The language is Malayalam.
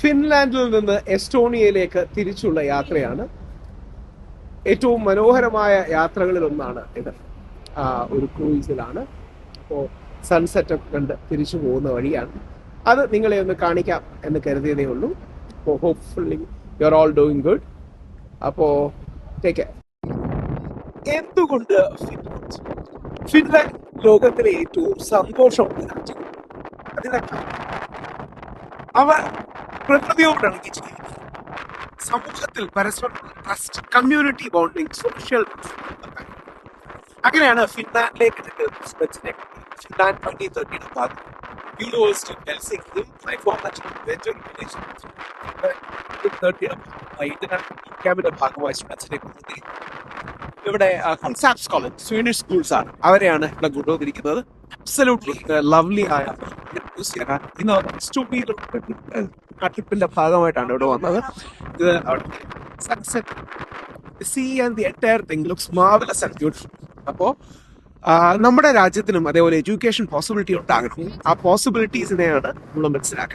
ഫിൻലാൻഡിൽ നിന്ന് എസ്റ്റോണിയയിലേക്ക് തിരിച്ചുള്ള യാത്രയാണ് ഏറ്റവും മനോഹരമായ യാത്രകളിൽ ഒന്നാണ് ഇത് ഒരു ക്രൂയിസിലാണ്. അപ്പോൾ സൺസെറ്റ് ഒക്കെ കണ്ട് തിരിച്ചു പോകുന്ന വഴിയാണ്. അത് നിങ്ങളെ ഒന്ന് കാണിക്കാം എന്ന് കരുതിയതേ ഉള്ളൂ. അപ്പോൾ hopefully you are all doing good അപ്പോൾ ടേക്ക് എന്തുകൊണ്ട് ഫിൻലാൻഡ് ഫിൻലാൻഡ് ലോകത്തിലെ ഏറ്റവും സന്തോഷമുള്ള രാജ്യം അതിനൊക്കെ അവർ പ്രകൃതിയോടാണ് ജീവിക്കുന്നത് സമൂഹത്തിൽ പരസ്പരം ട്രസ്റ്റ് കമ്മ്യൂണിറ്റി ബോണ്ടിങ് സോഷ്യൽ അങ്ങനെയാണ് ഫിൻലാൻഡിലേക്ക് ബിസിനസിനെ ഫിൻലാൻഡ് ട്വന്റി തേർട്ടിയുടെ ഭാഗം യൂണിവേഴ്സിറ്റി ഇന്റർനാഷണൽ ക്യാമ്പിന്റെ ഭാഗമായി സ്റ്റുഡൻസിനെ കൊണ്ടുവന്നിരിക്കുന്നത് ഇവിടെ കോളേജ് സ്വീഡിഷ് സ്കൂൾസ് ആണ്. അവരെയാണ് ഇവിടെ കൊണ്ടുവന്നിരിക്കുന്നത്. അബ്സലൂട്ട്ലി ലവ്ലി ആയ ഇന്ന് സ്റ്റുഡിയിൽ ആ ട്രിപ്പിന്റെ ഭാഗമായിട്ടാണ് ഇവിടെ വന്നത്. ഇത് sunset sea and the entire thing looks marvellous and beautiful അപ്പോൾ നമ്മുടെ രാജ്യത്തിനും അതേപോലെ എഡ്യൂക്കേഷൻ പോസിബിലിറ്റി ഉണ്ടാകണം ആ പോസിബിലിറ്റീസിനെയാണ് നമ്മൾ മനസ്സിലാക്കുന്നത്